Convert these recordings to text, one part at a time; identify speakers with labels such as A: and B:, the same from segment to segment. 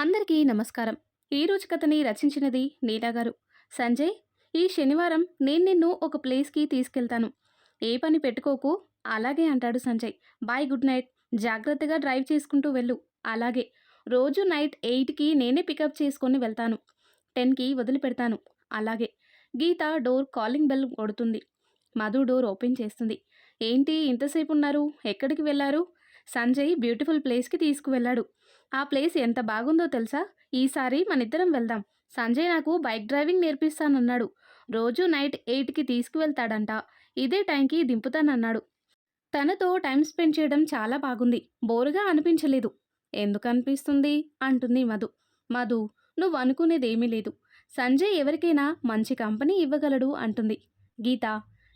A: అందరికీ నమస్కారం. ఈరోజు కథని రచించినది నీలా గారు. సంజయ్ ఈ శనివారం నేను నిన్ను ఒక ప్లేస్కి తీసుకెళ్తాను. ఏ పని పెట్టుకోకు అలాగే అంటాడు సంజయ్. Bye good night. జాగ్రత్తగా డ్రైవ్ చేసుకుంటూ వెళ్ళు. అలాగే. రోజు నైట్ ఎయిట్కి నేనే పికప్ చేసుకొని వెళ్తాను. టెన్కి వదిలిపెడతాను. అలాగే. గీత డోర్ కాలింగ్ బెల్ కొడుతుంది. మధు డోర్ ఓపెన్ చేస్తుంది. ఏంటి ఇంతసేపు ఉన్నారు? ఎక్కడికి వెళ్ళారు? సంజయ్ బ్యూటిఫుల్ ప్లేస్కి తీసుకువెళ్ళాడు. ఆ ప్లేస్ ఎంత బాగుందో తెలుసా? ఈసారి మనిద్దరం వెళ్దాం. సంజయ్ నాకు బైక్ డ్రైవింగ్ నేర్పిస్తానన్నాడు. రోజు నైట్ ఎయిట్కి తీసుకువెళ్తాడంట. ఇదే టైంకి దింపుతానన్నాడు. తనతో టైం స్పెండ్ చేయడం చాలా బాగుంది. బోరుగా అనిపించలేదు. ఎందుకు అనిపిస్తుంది అంటుంది మధు. మధు నువ్వు అనుకునేదేమీ లేదు. సంజయ్ ఎవరికైనా మంచి కంపెనీ ఇవ్వగలడు అంటుంది. గీత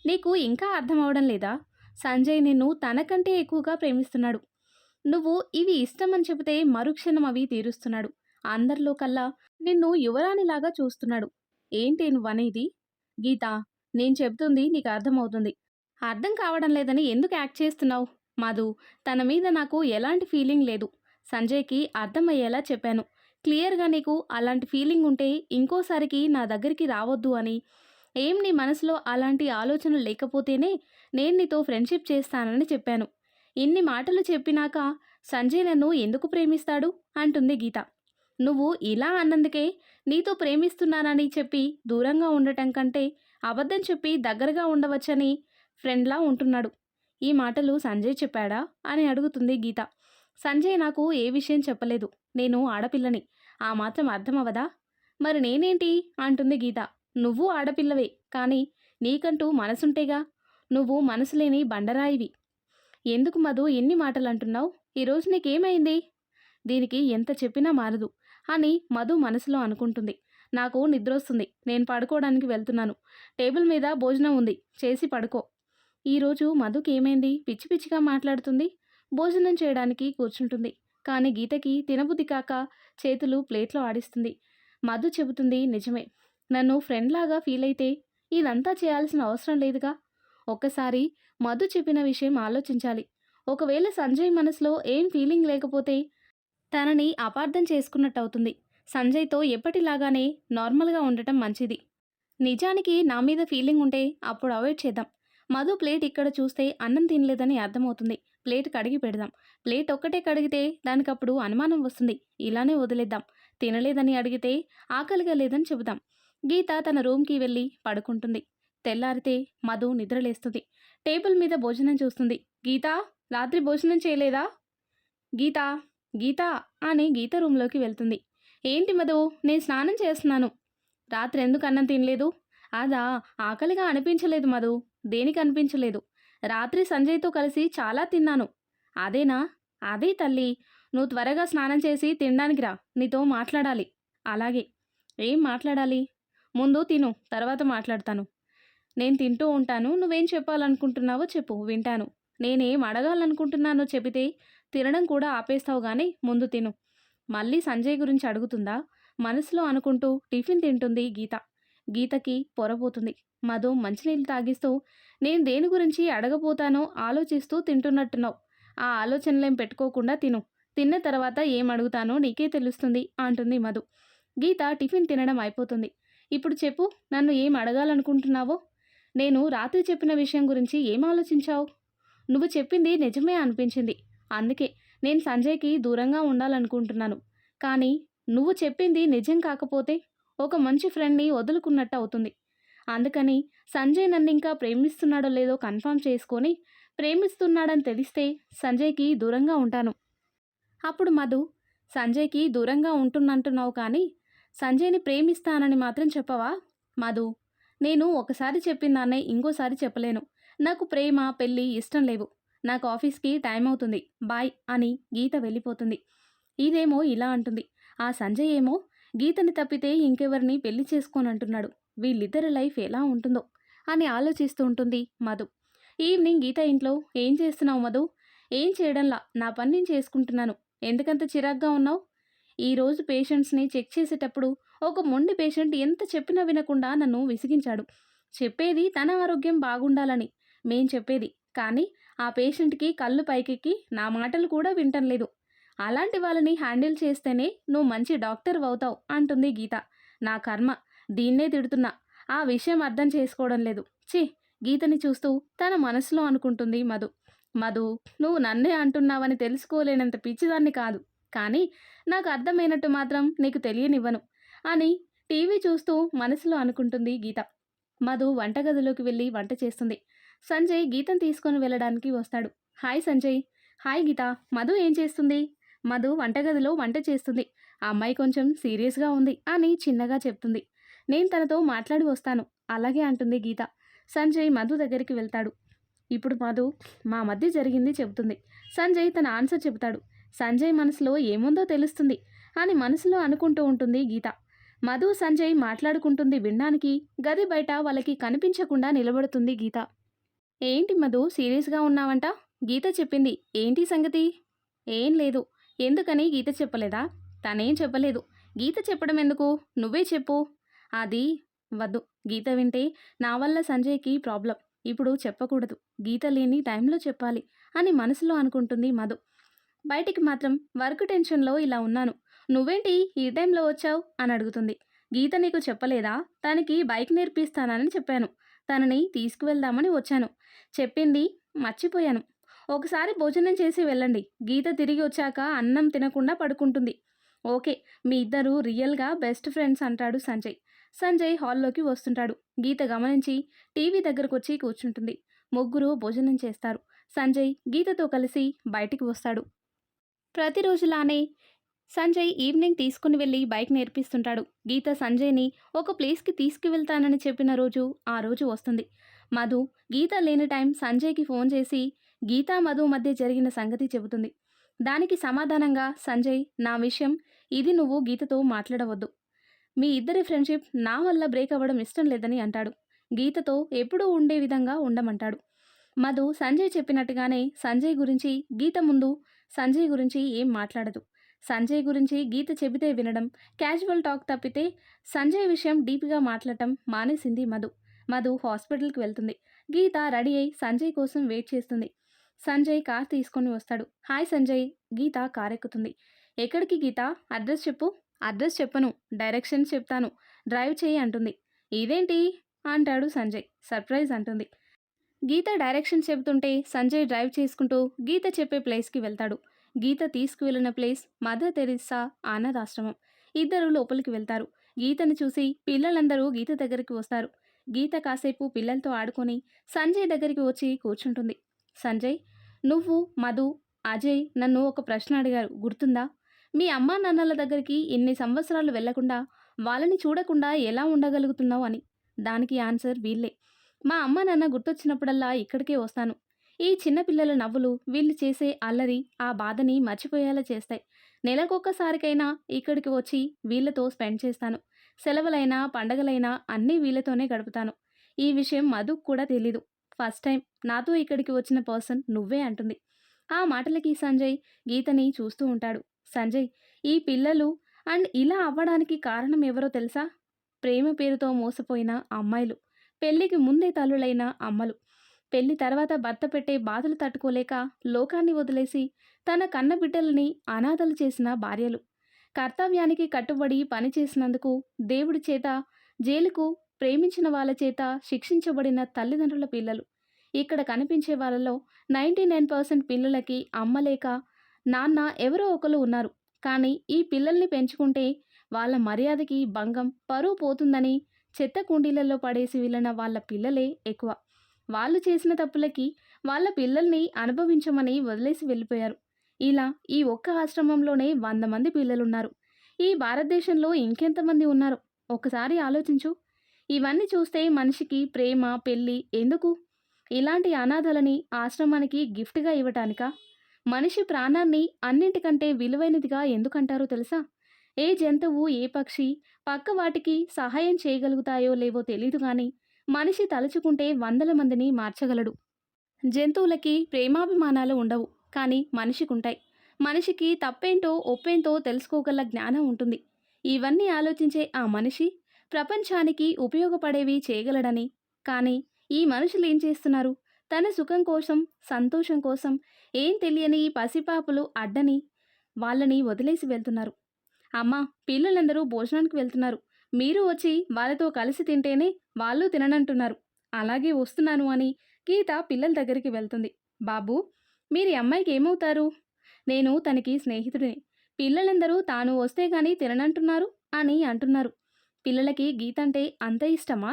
A: నీకు ఇంకా అర్థం అవడం లేదా? సంజయ్ నిన్ను తనకంటే ఎక్కువగా ప్రేమిస్తున్నాడు. నువ్వు ఇవి ఇష్టమని చెబితే మరుక్షణం అవి తీరుస్తున్నాడు. అందరిలో కల్లా నిన్ను యువరాణిలాగా చూస్తున్నాడు. ఏంటి నువ్వనేది? గీత నేను చెబుతుంది నీకు అర్థమవుతుంది. అర్థం కావడం లేదని ఎందుకు యాక్ట్ చేస్తున్నావు? మధు తన మీద నాకు ఎలాంటి ఫీలింగ్ లేదు. సంజయ్కి అర్థమయ్యేలా చెప్పాను. క్లియర్గా నీకు అలాంటి ఫీలింగ్ ఉంటే ఇంకోసారికి నా దగ్గరికి రావద్దు అని. ఏం నీ మనసులో అలాంటి ఆలోచనలు లేకపోతేనే నేను నీతో ఫ్రెండ్షిప్ చేస్తానని చెప్పాను. ఇన్ని మాటలు చెప్పినాక సంజయ్ నన్ను ఎందుకు ప్రేమిస్తాడు? అంటుంది గీత. నువ్వు ఇలా అన్నందుకే నీతో ప్రేమిస్తున్నానని చెప్పి దూరంగా ఉండటం కంటే అబద్ధం చెప్పి దగ్గరగా ఉండవచ్చని ఫ్రెండ్లా ఉంటున్నాడు. ఈ మాటలు సంజయ్ చెప్పాడా? అని అడుగుతుంది గీత. సంజయ్ నాకు ఏ విషయం చెప్పలేదు. నేను ఆడపిల్లని. ఆ మాత్రం అర్థమవదా మరి నేనేంటి? అంటుంది గీత. నువ్వు ఆడపిల్లవే. కానీ నీకంటూ మనసుంటేగా? నువ్వు మనసులేని బండరాయివి. ఎందుకు మధు ఎన్ని మాటలు అంటున్నావు ఈరోజు నీకేమైంది? దీనికి ఎంత చెప్పినా మారదు అని మధు మనసులో అనుకుంటుంది. నాకు నిద్రొస్తుంది. నేను పడుకోవడానికి వెళ్తున్నాను. టేబుల్ మీద భోజనం ఉంది. చేసి పడుకో. ఈరోజు మధుకి ఏమైంది పిచ్చి పిచ్చిగా మాట్లాడుతుంది. భోజనం చేయడానికి కూర్చుంటుంది. కానీ గీతకి తినబుద్ధి కాక చేతులు ప్లేట్లో ఆడిస్తుంది. మధు చెబుతుంది నిజమే. నన్ను ఫ్రెండ్ లాగా ఫీల్ అయితే ఇదంతా చేయాల్సిన అవసరం లేదుగా. ఒక్కసారి మధు చెప్పిన విషయం ఆలోచించాలి. ఒకవేళ సంజయ్ మనసులో ఏం ఫీలింగ్ లేకపోతే తనని అపార్థం చేసుకున్నట్టు అవుతుంది సంజయ్తో ఎప్పటిలాగానే నార్మల్గా ఉండటం మంచిది. నిజానికి నా మీద ఫీలింగ్ ఉంటే అప్పుడు అవాయిడ్ చేద్దాం. మధు ప్లేట్ ఇక్కడ చూస్తే అన్నం తినలేదని అర్థమవుతుంది. ప్లేట్ కడిగి పెడదాం. ప్లేట్ ఒక్కటే కడిగితే దానికప్పుడు అనుమానం వస్తుంది. ఇలానే వదిలేద్దాం. తినలేదని అడిగితే ఆకలిగా లేదని చెబుదాం గీత తన రూమ్కి వెళ్ళి పడుకుంటుంది. తెల్లారితే మధు నిద్రలేస్తుంది. టేబుల్ మీద భోజనం చూస్తుంది. గీత రాత్రి భోజనం చేయలేదా? గీత గీత అని గీత రూమ్లోకి వెళ్తుంది. ఏంటి మధు నేను స్నానం చేస్తున్నాను. రాత్రి ఎందుకు అన్నం తినలేదు? అదా ఆకలిగా అనిపించలేదు మధు. దేనికి అనిపించలేదు? రాత్రి సంజయ్తో కలిసి చాలా తిన్నాను. అదేనా? అదే తల్లి. నువ్వు త్వరగా స్నానం చేసి తినడానికి రా. నీతో మాట్లాడాలి. అలాగే. ఏం మాట్లాడాలి? ముందు తిను తర్వాత మాట్లాడతాను. నేను తింటూ ఉంటాను. నువ్వేం చెప్పాలనుకుంటున్నావో చెప్పు. వింటాను. నేనేం అడగాలనుకుంటున్నానో చెబితే తినడం కూడా ఆపేస్తావు కానీ ముందు తిను. మళ్ళీ సంజయ్ గురించి అడుగుతుందా? మనసులో అనుకుంటూ టిఫిన్ తింటుంది గీత. గీతకి పొరపోతుంది. మధు మంచినీళ్ళు తాగిస్తూ నేను దేని గురించి అడగబోతానో ఆలోచిస్తూ తింటున్నట్టున్నావు. ఆ ఆలోచనలేం పెట్టుకోకుండా తిను. తిన్న తర్వాత ఏం అడుగుతానో నీకే తెలుస్తుంది అంటుంది మధు. గీత టిఫిన్ తినడం అయిపోతుంది. ఇప్పుడు చెప్పు నన్ను ఏం అడగాలనుకుంటున్నావో నేను రాత్రి చెప్పిన విషయం గురించి ఏం ఆలోచించావు? నువ్వు చెప్పింది నిజమే అనిపించింది. అందుకే నేను సంజయ్కి దూరంగా ఉండాలనుకుంటున్నాను. కానీ నువ్వు చెప్పింది నిజం కాకపోతే ఒక మంచి ఫ్రెండ్ని వదులుకున్నట్టు అవుతుంది. అందుకని సంజయ్ నన్ను ఇంకా ప్రేమిస్తున్నాడో లేదో కన్ఫర్మ్ చేసుకొని ప్రేమిస్తున్నాడని తెలిస్తే సంజయ్కి దూరంగా ఉంటాను. అప్పుడు మధు సంజయ్కి దూరంగా ఉంటున్నంటున్నావు కానీ సంజయ్ని ప్రేమిస్తానని మాత్రం చెప్పవా? మధు నేను ఒకసారి చెప్పిందాన్నే ఇంకోసారి చెప్పలేను. నాకు ప్రేమ పెళ్ళి ఇష్టం లేవు. నాకు ఆఫీస్కి టైం అవుతుంది. బాయ్ అని గీత వెళ్ళిపోతుంది. ఇదేమో ఇలా అంటుంది. ఆ సంజయ్ ఏమో గీతని తప్పితే ఇంకెవరిని పెళ్ళి చేసుకోనంటున్నాడు. వీళ్ళిద్దరి లైఫ్ ఎలా ఉంటుందో అని ఆలోచిస్తూ ఉంటుంది మధు. ఈవినింగ్ గీత ఇంట్లో ఏం చేస్తున్నావు మధు? ఏం చేయడంలా? నా పని నేను చేసుకుంటున్నాను. ఎందుకంత చిరాగ్గా ఉన్నావు? ఈరోజు పేషెంట్స్ని చెక్ చేసేటప్పుడు ఒక మొండి పేషెంట్ ఎంత చెప్పినా వినకుండా నన్ను విసిగించాడు. చెప్పేది తన ఆరోగ్యం బాగుండాలని. మేం చెప్పేది. కానీ ఆ పేషెంట్కి కళ్ళు పైకెక్కి నా మాటలు కూడా వింటం లేదు. అలాంటి వాళ్ళని హ్యాండిల్ చేస్తేనే నువ్వు మంచి డాక్టర్ అవుతావు అంటుంది గీత. నా కర్మ. దీన్నే తిడుతున్నా. ఆ విషయం అర్థం చేసుకోవడం లేదు. ఛీ! గీతని చూస్తూ తన మనసులో అనుకుంటుంది మధు. మధు నువ్వు నన్నే అంటున్నావని తెలుసుకోలేనంత పిచ్చిదాన్ని కాదు. కానీ నాకు అర్థమైనట్టు మాత్రం నీకు తెలియనివ్వను. అని టీవీ చూస్తూ మనసులో అనుకుంటుంది గీత. మధు వంటగదిలోకి వెళ్ళి వంట చేస్తుంది. సంజయ్ గీతను తీసుకొని వెళ్ళడానికి వస్తాడు. హాయ్ సంజయ్. హాయ్ గీత. మధు ఏం చేస్తుంది? మధు వంటగదిలో వంట చేస్తుంది. ఆ అమ్మాయి కొంచెం సీరియస్గా ఉంది అని చిన్నగా చెప్తుంది. నేను తనతో మాట్లాడి వస్తాను. అలాగే అంటుంది గీత. సంజయ్ మధు దగ్గరికి వెళ్తాడు. ఇప్పుడు మధు మా మధ్య జరిగింది చెబుతుంది. సంజయ్ తన ఆన్సర్ చెబుతాడు. సంజయ్ మనసులో ఏముందో తెలుస్తుంది అని మనసులో అనుకుంటూ ఉంటుంది గీత. మధు సంజయ్ మాట్లాడుకుంటుంది వినడానికి. గది బయట వాళ్ళకి కనిపించకుండా నిలబడుతుంది గీత. ఏంటి మధు సీరియస్గా ఉన్నావంట? గీత చెప్పింది. ఏంటి సంగతి? ఏం లేదు. ఎందుకని గీత చెప్పలేదా? తనేం చెప్పలేదు. గీత చెప్పడం ఎందుకు? నువ్వే చెప్పు. అది వద్దు. గీత వింటే నా వల్ల సంజయ్కి ప్రాబ్లం. ఇప్పుడు చెప్పకూడదు. గీత లేని టైంలో చెప్పాలి అని మనసులో అనుకుంటుంది మధు. బయటికి మాత్రం వర్క్ టెన్షన్లో ఇలా ఉన్నాను. నువ్వేంటి ఈ టైంలో వచ్చావు? అని అడుగుతుంది. గీత నీకు చెప్పలేదా? తనకి బైక్ నేర్పిస్తానని చెప్పాను. తనని తీసుకువెళ్దామని వచ్చాను. చెప్పింది మర్చిపోయాను. ఒకసారి భోజనం చేసి వెళ్ళండి. గీత తిరిగి వచ్చాక అన్నం తినకుండా పడుకుంటుంది. ఓకే మీ ఇద్దరు రియల్గా బెస్ట్ ఫ్రెండ్స్ అంటాడు సంజయ్. సంజయ్ హాల్లోకి వస్తుంటాడు. గీత గమనించి టీవీ దగ్గరకు వచ్చి కూర్చుంటుంది. ముగ్గురు భోజనం చేస్తారు. సంజయ్ గీతతో కలిసి బయటికి వస్తాడు. ప్రతిరోజులానే సంజయ్ ఈవినింగ్ తీసుకుని వెళ్ళి బైక్ నేర్పిస్తుంటాడు. గీత సంజయ్ని ఒక ప్లేస్కి తీసుకువెళ్తానని చెప్పిన రోజు ఆ రోజు వస్తుంది. మధు గీత లేని టైం సంజయ్కి ఫోన్ చేసి గీత మధు మధ్య జరిగిన సంగతి చెబుతుంది. దానికి సమాధానంగా సంజయ్ నా విషయం ఇది నువ్వు గీతతో మాట్లాడవద్దు. మీ ఇద్దరి ఫ్రెండ్షిప్ నా వల్ల బ్రేక్ అవ్వడం ఇష్టం లేదని అంటాడు. గీతతో ఎప్పుడూ ఉండే విధంగా ఉండమంటాడు. మధు సంజయ్ చెప్పినట్టుగానే సంజయ్ గురించి గీత ముందు సంజయ్ గురించి ఏం మాట్లాడదు. సంజయ్ గురించి గీత చెబితే వినడం క్యాజువల్ టాక్ తప్పితే సంజయ్ విషయం డీప్గా మాట్లాడటం మానేసింది మధు. మధు హాస్పిటల్కి వెళ్తుంది. గీత రెడీ అయి సంజయ్ కోసం వెయిట్ చేస్తుంది. సంజయ్ కార్ తీసుకొని వస్తాడు. హాయ్ సంజయ్ గీత కార్ ఎక్కుతుంది ఎక్కడికి గీత? అడ్రస్ చెప్పు. అడ్రస్ చెప్పను. డైరెక్షన్స్ చెప్తాను. డ్రైవ్ చేయి అంటుంది. ఇదేంటి? అంటాడు సంజయ్. సర్ప్రైజ్ అంటుంది. గీత డైరెక్షన్ చెబుతుంటే సంజయ్ డ్రైవ్ చేసుకుంటూ గీత చెప్పే ప్లేస్కి వెళ్తాడు. గీత తీసుకువెళ్ళిన ప్లేస్ మదర్ తెరిసా అనాథాశ్రమం ఇద్దరు లోపలికి వెళ్తారు. గీతను చూసి పిల్లలందరూ గీత దగ్గరికి వస్తారు. గీత కాసేపు పిల్లలతో ఆడుకొని సంజయ్ దగ్గరికి వచ్చి కూర్చుంటుంది. సంజయ్ నువ్వు మధు అజయ్ నన్ను ఒక ప్రశ్న అడిగారు. గుర్తుందా? మీ అమ్మా నాన్నల దగ్గరికి ఇన్ని సంవత్సరాలు వెళ్ళకుండా వాళ్ళని చూడకుండా ఎలా ఉండగలుగుతున్నావు? అని. దానికి ఆన్సర్ వీళ్ళే. మా అమ్మ నాన్న గుర్తొచ్చినప్పుడల్లా ఇక్కడికే వస్తాను. ఈ చిన్నపిల్లల నవ్వులు వీళ్ళు చేసే అల్లరి ఆ బాధని మర్చిపోయేలా చేస్తాయి. నెలకొక్కసారికైనా ఇక్కడికి వచ్చి వీళ్ళతో స్పెండ్ చేస్తాను. సెలవులైనా పండగలైనా అన్నీ వీళ్ళతోనే గడుపుతాను. ఈ విషయం మధుకు కూడా తెలీదు. ఫస్ట్ టైం నాతో ఇక్కడికి వచ్చిన పర్సన్ నువ్వే అంటుంది. ఆ మాటలకి సంజయ్ గీతని చూస్తూ ఉంటాడు. సంజయ్ ఈ పిల్లలు అండ్ ఇలా అవ్వడానికి కారణం ఎవరో తెలుసా? ప్రేమ పేరుతో మోసపోయిన అమ్మాయిలు. పెళ్ళికి ముందే తల్లులైన అమ్మలు. పెళ్ళి తర్వాత భర్త పెట్టే బాధలు తట్టుకోలేక లోకాన్ని వదిలేసి తన కన్న బిడ్డలని అనాథలు చేసిన భార్యలు. కర్తవ్యానికి కట్టుబడి పని చేసినందుకు దేవుడి చేత జైలుకు ప్రేమించిన వాళ్ళ చేత శిక్షించబడిన తల్లిదండ్రుల పిల్లలు. ఇక్కడ కనిపించే వాళ్ళలో నైంటీ నైన్ పర్సెంట్ పిల్లలకి అమ్మ లేక నాన్న ఎవరో ఒకరు ఉన్నారు. కానీ ఈ పిల్లల్ని పెంచుకుంటే వాళ్ళ మర్యాదకి భంగం పరువు పోతుందని చెత్త కుండీలలో పడేసి వెళ్ళిన వాళ్ళ పిల్లలే ఎక్కువ. వాళ్ళు చేసిన తప్పులకి వాళ్ళ పిల్లల్ని అనుభవించమని వదిలేసి వెళ్ళిపోయారు. ఇలా ఈ ఒక్క ఆశ్రమంలోనే వంద మంది పిల్లలున్నారు. ఈ భారతదేశంలో ఇంకెంతమంది ఉన్నారు? ఒకసారి ఆలోచించు. ఇవన్నీ చూస్తే మనిషికి ప్రేమ పెళ్ళి ఎందుకు? ఇలాంటి అనాథలని ఆశ్రమానికి గిఫ్ట్గా ఇవ్వటానికా? మనిషి ప్రాణాన్ని అన్నింటికంటే విలువైనదిగా ఎందుకంటారో తెలుసా? ఏ జంతువు ఏ పక్షి పక్క వాటికి సహాయం చేయగలుగుతాయో లేవో తెలీదు కానీ మనిషి తలుచుకుంటే వందల మందిని మార్చగలడు. జంతువులకి ప్రేమాభిమానాలు ఉండవు కానీ మనిషికుంటాయి. మనిషికి తప్పేంటో ఒప్పేంటో తెలుసుకోగల జ్ఞానం ఉంటుంది. ఇవన్నీ ఆలోచించే ఆ మనిషి ప్రపంచానికి ఉపయోగపడేవి చేయగలడని. కానీ ఈ మనుషులు ఏం చేస్తున్నారు? తన సుఖం కోసం సంతోషం కోసం ఏం తెలియని ఈ అడ్డని వాళ్ళని వదిలేసి వెళ్తున్నారు. అమ్మ పిల్లలందరూ భోజనానికి వెళ్తున్నారు. మీరు వచ్చి వాళ్ళతో కలిసి తింటేనే వాళ్ళు తిననంటున్నారు. అలాగే వస్తున్నాను అని గీత పిల్లల దగ్గరికి వెళ్తుంది. బాబు మీరు అమ్మాయికి ఏమవుతారు? నేను తనకి స్నేహితుడిని. పిల్లలందరూ తాను వస్తే గాని తిననంటున్నారు అని అంటున్నారు. పిల్లలకి గీత అంటే అంత ఇష్టమా?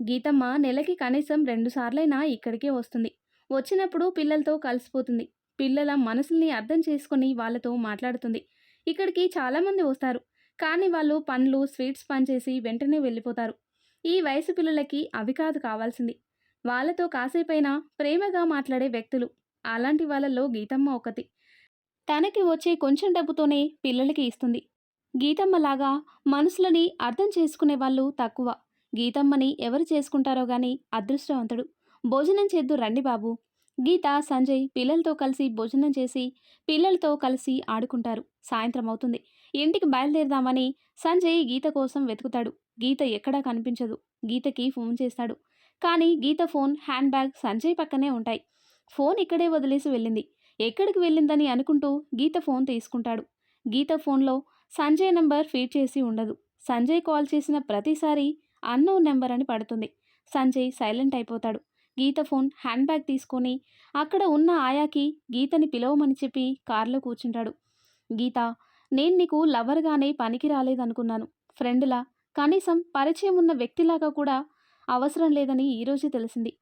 A: గీతమ్మ నెలకి కనీసం రెండుసార్లైనా ఇక్కడికే వస్తుంది. వచ్చినప్పుడు పిల్లలతో కలిసిపోతుంది. పిల్లల మనసుల్ని అర్థం చేసుకొని వాళ్ళతో మాట్లాడుతుంది. ఇక్కడికి చాలామంది వస్తారు. కానీ వాళ్ళు పండ్లు స్వీట్స్ పనిచేసి వెంటనే వెళ్ళిపోతారు. ఈ వయసు పిల్లలకి అవి కాదు కావాల్సింది. వాళ్ళతో కాసేపైనా ప్రేమగా మాట్లాడే వ్యక్తులు. అలాంటి వాళ్ళల్లో గీతమ్మ ఒకటి. తనకి వచ్చే కొంచెం డబ్బుతోనే పిల్లలకి ఇస్తుంది. గీతమ్మలాగా మనసులని అర్థం చేసుకునే వాళ్ళు తక్కువ. గీతమ్మని ఎవరు చేసుకుంటారో గాని అదృష్టవంతుడు. భోజనం చేద్దు రండి బాబు. గీత సంజయ్ పిల్లలతో కలిసి భోజనం చేసి పిల్లలతో కలిసి ఆడుకుంటారు. సాయంత్రం అవుతుంది. ఇంటికి బయలుదేరదామని సంజయ్ గీత కోసం వెతుకుతాడు. గీత ఎక్కడా కనిపించదు. గీతకి ఫోన్ చేస్తాడు. కానీ Geeta phone hand bag Sanjay పక్కనే ఉంటాయి. ఫోన్ ఇక్కడే వదిలేసి వెళ్ళింది. ఎక్కడికి వెళ్ళిందని అనుకుంటూ గీత ఫోన్ తీసుకుంటాడు. గీత ఫోన్లో సంజయ్ నెంబర్ ఫీడ్ చేసి ఉండదు. సంజయ్ కాల్ చేసిన ప్రతిసారి అన్నోన్ నెంబర్ అని పడుతుంది. సంజయ్ సైలెంట్ అయిపోతాడు. గీత ఫోన్ హ్యాండ్ బ్యాగ్ తీసుకొని అక్కడ ఉన్న ఆయాకి గీతని పిలవమని చెప్పి కారులో కూర్చుంటాడు. గీత నేను నీకు లవర్గానే పనికి రాలేదనుకున్నాను ఫ్రెండ్లా. కనీసం పరిచయం ఉన్న వ్యక్తిలాగా కూడా అవసరం లేదని ఈరోజు తెలిసింది.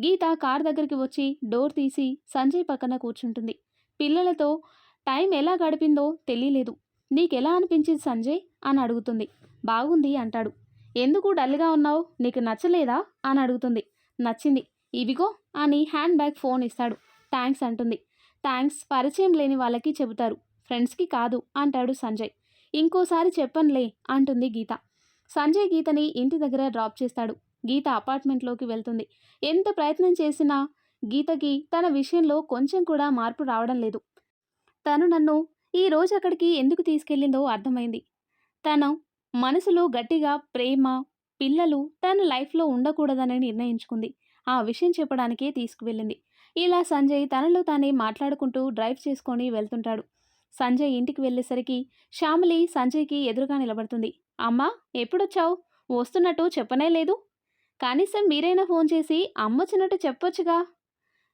A: గీత కార్ దగ్గరికి వచ్చి డోర్ తీసి సంజయ్ పక్కన కూర్చుంటుంది. పిల్లలతో టైం ఎలా గడిపిందో తెలియలేదు. నీకెలా అనిపించింది సంజయ్? అని అడుగుతుంది. బాగుంది అంటాడు. ఎందుకు డల్గా ఉన్నావు? నీకు నచ్చలేదా? అని అడుగుతుంది. నచ్చింది. ఇవిగో అని హ్యాండ్ బ్యాగ్ ఫోన్ ఇస్తాడు. థ్యాంక్స్ అంటుంది. థ్యాంక్స్ పరిచయం లేని వాళ్ళకి చెబుతారు. ఫ్రెండ్స్కి కాదు అంటాడు సంజయ్. ఇంకోసారి చెప్పనులే అంటుంది గీత. సంజయ్ గీతని ఇంటి దగ్గర డ్రాప్ చేస్తాడు. గీత అపార్ట్మెంట్లోకి వెళ్తుంది. ఎంత ప్రయత్నం చేసినా గీతకి తన విషయంలో కొంచెం కూడా మార్పు రావడం లేదు. తను నన్ను ఈ రోజు అక్కడికి ఎందుకు తీసుకెళ్ళిందో అర్థమైంది. తను మనసులో గట్టిగా ప్రేమ పిల్లలు తన లైఫ్లో ఉండకూడదని నిర్ణయించుకుంది. ఆ విషయం చెప్పడానికే తీసుకువెళ్ళింది. ఇలా సంజయ్ తనలో తానే మాట్లాడుకుంటూ డ్రైవ్ చేసుకొని వెళ్తుంటాడు. సంజయ్ ఇంటికి వెళ్ళేసరికి శ్యామలి సంజయ్కి ఎదురుగా నిలబడుతుంది. అమ్మా ఎప్పుడొచ్చావు? వస్తున్నట్టు చెప్పనే లేదు. కనీసం మీరైనా ఫోన్ చేసి అమ్మొచ్చినట్టు చెప్పొచ్చుగా.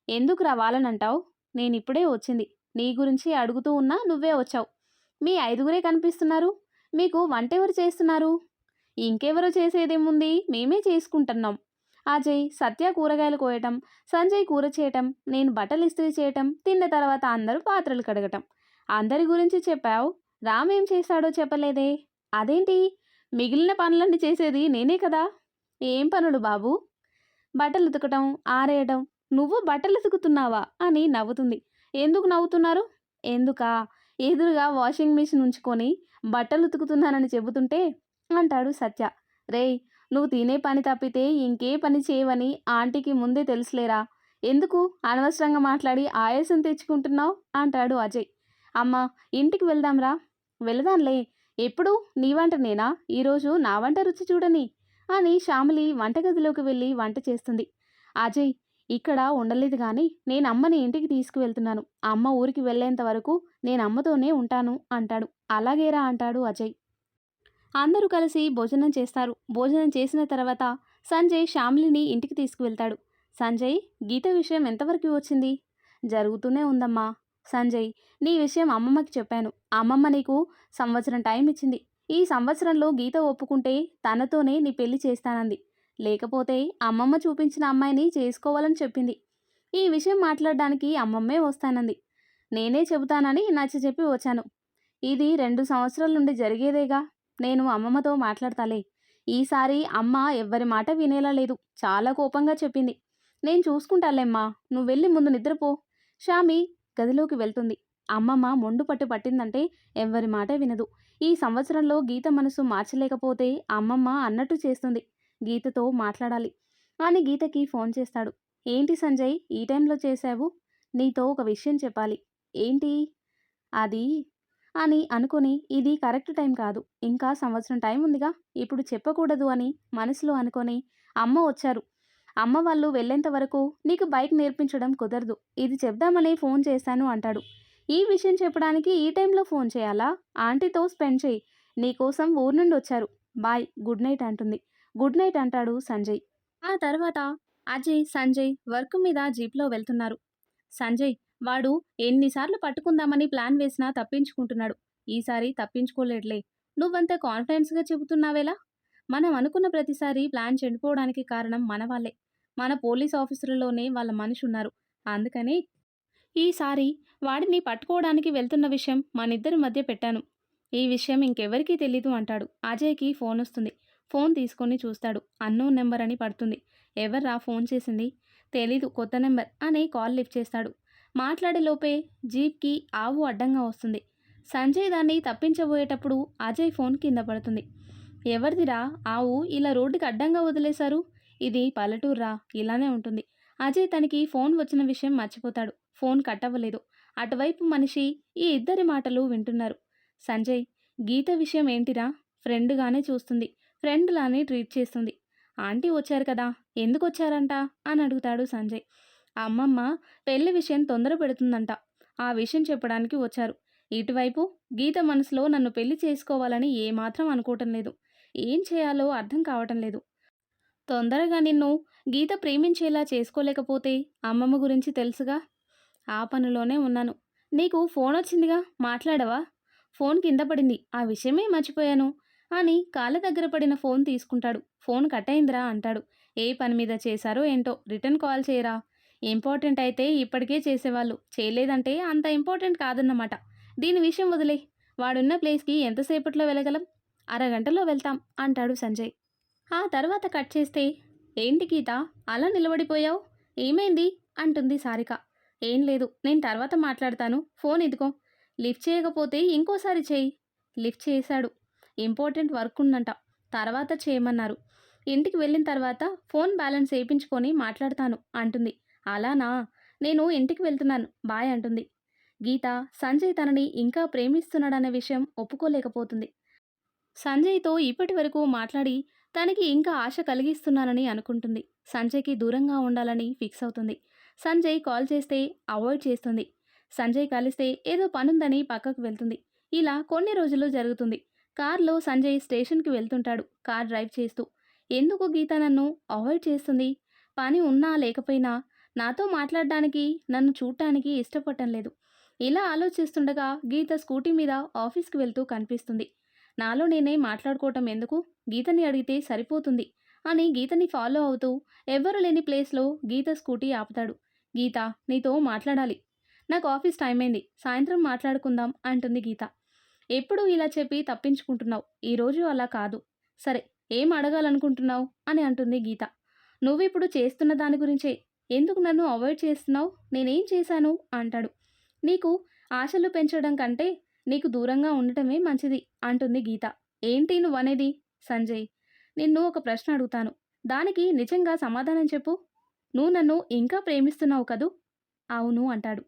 A: ఎందుకు రావాలనంటావు నేను ఇప్పుడే వచ్చింది. నీ గురించి అడుగుతూ ఉన్నా నువ్వే వచ్చావు. మీ ఐదుగురే కనిపిస్తున్నారు. మీకు వంట ఎవరు చేస్తున్నారు? ఇంకెవరు చేసేదేముంది? మేమే చేసుకుంటున్నాం. అజయ్ సత్య కూరగాయలు కోయటం సంజయ్ కూర చేయటం నేను బట్టలు ఇస్త్రీ చేయటం తిన్న తర్వాత అందరూ పాత్రలు కడగటం. అందరి గురించి చెప్పావు. రామ్ ఏం చేశాడో చెప్పలేదే. అదేంటి? మిగిలిన పనులన్నీ చేసేది నేనే కదా. ఏం పనులు బాబు? బట్టలు ఉతకటం ఆరేయడం నువ్వు బట్టలు ఉతుకుతున్నావా అని నవ్వుతుంది. ఎందుకు నవ్వుతున్నారు? ఎందుకా? ఎదురుగా వాషింగ్ మిషన్ ఉంచుకొని బట్టలు ఉతుకుతున్నానని చెబుతుంటే అంటాడు సత్య. రేయ్ నువ్వు తినే పని తప్పితే ఇంకే పని చేయవని ఆంటీకి ముందే తెలుసులేరా. ఎందుకు? అనవసరంగా మాట్లాడి ఆయాసం తెచ్చుకుంటున్నావు? అంటాడు అజయ్. అమ్మ ఇంటికి వెళ్దాంరా. వెళదాంలే. ఎప్పుడు? నీ వంట నేనా ఈరోజు నా వంట రుచి చూడని అని శ్యామలి వంటగదిలోకి వెళ్ళి వంట చేస్తుంది. అజయ్ ఇక్కడ ఉండలేదు కానీ నేను అమ్మని ఇంటికి తీసుకువెళ్తున్నాను. అమ్మ ఊరికి వెళ్ళేంత వరకు నేను అమ్మతోనే ఉంటాను అంటాడు. అలాగేరా అంటాడు అజయ్. అందరూ కలిసి భోజనం చేస్తారు. భోజనం చేసిన తర్వాత సంజయ్ శ్యామ్లిని ఇంటికి తీసుకువెళ్తాడు. సంజయ్ గీత విషయం ఎంతవరకు వచ్చింది? జరుగుతూనే ఉందమ్మా. సంజయ్ నీ విషయం అమ్మమ్మకి చెప్పాను. అమ్మమ్మ నీకు సంవత్సరం టైం ఇచ్చింది. ఈ సంవత్సరంలో గీత ఒప్పుకుంటే తనతోనే నీ పెళ్ళి చేస్తానంది. లేకపోతే అమ్మమ్మ చూపించిన అమ్మాయిని చేసుకోవాలని చెప్పింది. ఈ విషయం మాట్లాడడానికి అమ్మమ్మే వస్తానంది. నేనే చెబుతానని నచ్చ చెప్పి వచ్చాను. ఇది రెండు సంవత్సరాల నుండి జరిగేదేగా? నేను అమ్మమ్మతో మాట్లాడతాలే. ఈసారి అమ్మ ఎవ్వరి మాట వినేలా లేదు. చాలా కోపంగా చెప్పింది. నేను చూసుకుంటాలేమ్మా. నువ్వు వెళ్ళి ముందు నిద్రపో. షామి గదిలోకి వెళ్తుంది. అమ్మమ్మ మొండు పట్టు పట్టిందంటే ఎవరి మాట వినదు. ఈ సంవత్సరంలో గీత మనసు మార్చలేకపోతే అమ్మమ్మ అన్నట్టు చేస్తుంది. గీతతో మాట్లాడాలి. అని గీతకి ఫోన్ చేస్తాడు. ఏంటి సంజయ్ ఈ టైంలో చేశావు? నీతో ఒక విషయం చెప్పాలి. ఏంటి? అది అని అనుకుని ఇది కరెక్ట్ టైం కాదు. ఇంకా సంవత్సరం టైం ఉందిగా. ఇప్పుడు చెప్పకూడదు అని మనసులో అనుకొని అమ్మ వచ్చారు. అమ్మ వాళ్ళు వెళ్ళేంత వరకు నీకు బైక్ నేర్పించడం కుదరదు. ఇది చెప్దామని ఫోన్ చేశాను అంటాడు. ఈ విషయం చెప్పడానికి ఈ టైంలో ఫోన్ చేయాలా? ఆంటీతో స్పెండ్ చేయి. నీకోసం ఊరు నుండి వచ్చారు. బాయ్ గుడ్ నైట్ అంటుంది. గుడ్ నైట్ అంటాడు సంజయ్. ఆ తర్వాత అజయ్ సంజయ్ వర్క్ మీద జీప్లో వెళ్తున్నారు. సంజయ్ వాడు ఎన్నిసార్లు పట్టుకుందామని ప్లాన్ వేసినా తప్పించుకుంటున్నాడు. ఈసారి తప్పించుకోలేట్లే నువ్వంత కాన్ఫిడెన్స్గా చెబుతున్నావేలా? మనం అనుకున్న ప్రతిసారి ప్లాన్ చెడిపోవడానికి కారణం మన వాళ్ళే మన పోలీస్ ఆఫీసర్లోనే వాళ్ళ మనిషి ఉన్నారు అందుకని ఈసారి వాడిని పట్టుకోవడానికి వెళ్తున్న విషయం మనిద్దరి మధ్య పెట్టాను. ఈ విషయం ఇంకెవరికీ తెలీదు అంటాడు. అజయ్కి ఫోన్ వస్తుంది. ఫోన్ తీసుకొని చూస్తాడు. అన్నోన్ నెంబర్ అని పడుతుంది. ఎవర్రా ఫోన్ చేసింది? తెలీదు. కొత్త నెంబర్ అని కాల్ లిఫ్ట్ చేస్తాడు. మాట్లాడేలోపే జీప్కి ఆవు అడ్డంగా వస్తుంది. సంజయ్ దాన్ని తప్పించబోయేటప్పుడు అజయ్ ఫోన్ కింద పడుతుంది. ఎవరిదిరా ఆవు ఇలా రోడ్డుకి అడ్డంగా వదిలేశారు? ఇది పల్లెటూర్రా ఇలానే ఉంటుంది. అజయ్ తనకి ఫోన్ వచ్చిన విషయం మర్చిపోతాడు. ఫోన్ కట్ అవ్వలేదు అటువైపు మనిషి ఈ ఇద్దరి మాటలు వింటున్నారు. సంజయ్ గీత విషయం ఏంటిరా? ఫ్రెండ్గానే చూస్తుంది. ఫ్రెండ్లానే ట్రీట్ చేస్తుంది. ఆంటీ వచ్చారు కదా ఎందుకు వచ్చారంట? అని అడుగుతాడు సంజయ్. అమ్మమ్మ పెళ్ళి విషయం తొందర పెడుతుందంట. ఆ విషయం చెప్పడానికి వచ్చారు. ఇటువైపు గీత మనసులో నన్ను పెళ్ళి చేసుకోవాలని ఏమాత్రం అనుకోవటం లేదు. ఏం చేయాలో అర్థం కావటం లేదు. తొందరగా నిన్ను గీత ప్రేమించేలా చేసుకోలేకపోతే అమ్మమ్మ గురించి తెలుసుగా? ఆ పనిలోనే ఉన్నాను. నీకు ఫోన్ వచ్చిందిగా? మాట్లాడవా? ఫోన్ కింద పడింది. ఆ విషయమే మర్చిపోయాను. అని కాళ్ళ దగ్గర పడిన ఫోన్ తీసుకుంటాడు. ఫోన్ కట్ అయిందిరా అంటాడు. ఏ పని మీద చేశారో ఏంటో రిటర్న్ కాల్ చేయరా? ఇంపార్టెంట్ అయితే ఇప్పటికే చేసేవాళ్ళు. చేయలేదంటే అంత ఇంపార్టెంట్ కాదన్నమాట. దీని విషయం వదిలే. వాడున్న ప్లేస్కి ఎంతసేపట్లో వెళ్ళగలం? అరగంటలో వెళ్తాం అంటాడు సంజయ్. ఆ తర్వాత కట్ చేస్తే ఏంటి గీత? అలా నిలబడిపోయావు? ఏమైంది? అంటుంది సారిక. ఏం లేదు నేను తర్వాత మాట్లాడతాను. ఫోన్ ఇదిగో లిఫ్ట్ చేయకపోతే ఇంకోసారి చేయి. లిఫ్ట్ చేశాడు. ఇంపార్టెంట్ వర్క్ ఉందంట. తర్వాత చేయమన్నారు. ఇంటికి వెళ్ళిన తర్వాత ఫోన్ బ్యాలెన్స్ వేయించుకొని మాట్లాడతాను అంటుంది. అలానా? నేను ఇంటికి వెళ్తున్నాను. బాయ్ అంటుంది. గీత సంజయ్ తనని ఇంకా ప్రేమిస్తున్నాడనే విషయం ఒప్పుకోలేకపోతుంది. సంజయ్తో ఇప్పటి వరకు మాట్లాడి తనకి ఇంకా ఆశ కలిగిస్తున్నానని అనుకుంటుంది. సంజయ్కి దూరంగా ఉండాలని ఫిక్స్ అవుతుంది. సంజయ్ కాల్ చేస్తే అవాయిడ్ చేస్తుంది. సంజయ్ కలిస్తే ఏదో పనుందని పక్కకు వెళ్తుంది. ఇలా కొన్ని రోజులు జరుగుతుంది. కార్లో సంజయ్ స్టేషన్కి వెళ్తుంటాడు. కార్ డ్రైవ్ చేస్తూ ఎందుకు గీత నన్ను అవాయిడ్ చేస్తుంది? పని ఉన్నా లేకపోయినా నాతో మాట్లాడడానికి నన్ను చూడటానికి ఇష్టపడటం లేదు. ఇలా ఆలోచిస్తుండగా గీత స్కూటీ మీద ఆఫీస్కి వెళ్తూ కనిపిస్తుంది. నాలో నేనే మాట్లాడుకోవటం ఎందుకు? గీతని అడిగితే సరిపోతుంది అని గీతని ఫాలో అవుతూ ఎవ్వరు లేని ప్లేస్లో గీత స్కూటీ ఆపుతాడు. గీత నీతో మాట్లాడాలి. నాకు ఆఫీస్ టైం అయింది సాయంత్రం మాట్లాడుకుందాం అంటుంది గీత. ఎప్పుడు ఇలా చెప్పి తప్పించుకుంటున్నావు? ఈరోజు అలా కాదు. సరే ఏం అడగాలనుకుంటున్నావు? అని అంటుంది గీత. నువ్విప్పుడు చేస్తున్న దాని గురించే. ఎందుకు నన్ను అవాయిడ్ చేస్తున్నావు? నేనేం చేశాను? అంటాడు. నీకు ఆశలు పెంచడం కంటే నీకు దూరంగా ఉండటమే మంచిది అంటుంది గీత. ఏంటి నువ్వనేది? సంజయ్. నిన్ను ఒక ప్రశ్న అడుగుతాను. దానికి నిజంగా సమాధానం చెప్పు. నువ్వు నన్ను ఇంకా ప్రేమిస్తున్నావు కదూ? అవును అంటాడు.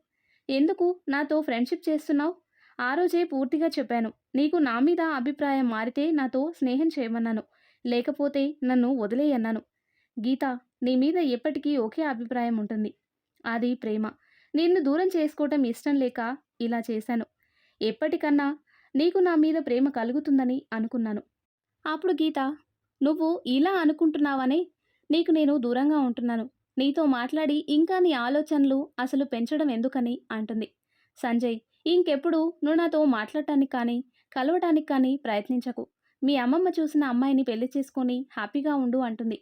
A: ఎందుకు? నాతో ఫ్రెండ్షిప్ చేస్తున్నావు? ఆ రోజే పూర్తిగా చెప్పాను. నీకు నా మీద అభిప్రాయం మారితే నాతో స్నేహం చేయమన్నాను. లేకపోతే నన్ను వదిలేయన్నాను. గీత నీ మీద ఎప్పటికీ ఒకే అభిప్రాయం ఉంటుంది. అది ప్రేమ. నిన్ను దూరం చేసుకోవటం ఇష్టం లేక ఇలా చేశాను. ఎప్పటికన్నా నీకు నా మీద ప్రేమ కలుగుతుందని అనుకున్నాను. అప్పుడు గీత నువ్వు ఇలా అనుకుంటున్నావనే నీకు నేను దూరంగా ఉంటున్నాను. నీతో మాట్లాడి ఇంకా నీ ఆలోచనలు అసలు పెంచడం ఎందుకని? అంటుంది. సంజయ్ ఇంకెప్పుడు నువ్వు నాతో మాట్లాడటానికి కానీ కలవటానికి కానీ ప్రయత్నించకు. మీ అమ్మమ్మ చూసిన అమ్మాయిని పెళ్ళి చేసుకొని హ్యాపీగా ఉండు అంటుంది.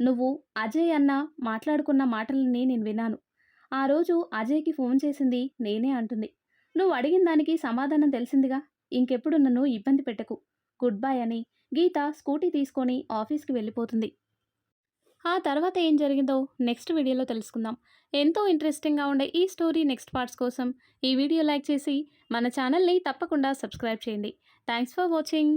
A: నువ్వు అజయ్ అన్న మాట్లాడుకున్న మాటలని నేను విన్నాను. ఆ రోజు అజయ్కి ఫోన్ చేసింది నేనే అంటుంది. నువ్వు అడిగిన దానికి సమాధానం తెలిసిందిగా. ఇంకెప్పుడు నన్ను ఇబ్బంది పెట్టకు. గుడ్ బై అని గీత స్కూటీ తీసుకొని ఆఫీస్కి వెళ్ళిపోతుంది. ఆ తర్వాత ఏం జరిగిందో నెక్స్ట్ వీడియోలో తెలుసుకుందాం. ఎంతో ఇంట్రెస్టింగ్గా ఉండే ఈ స్టోరీ నెక్స్ట్ పార్ట్స్ కోసం ఈ వీడియో లైక్ చేసి మన ఛానల్ని తప్పకుండా సబ్స్క్రైబ్ చేయండి. Thanks for watching.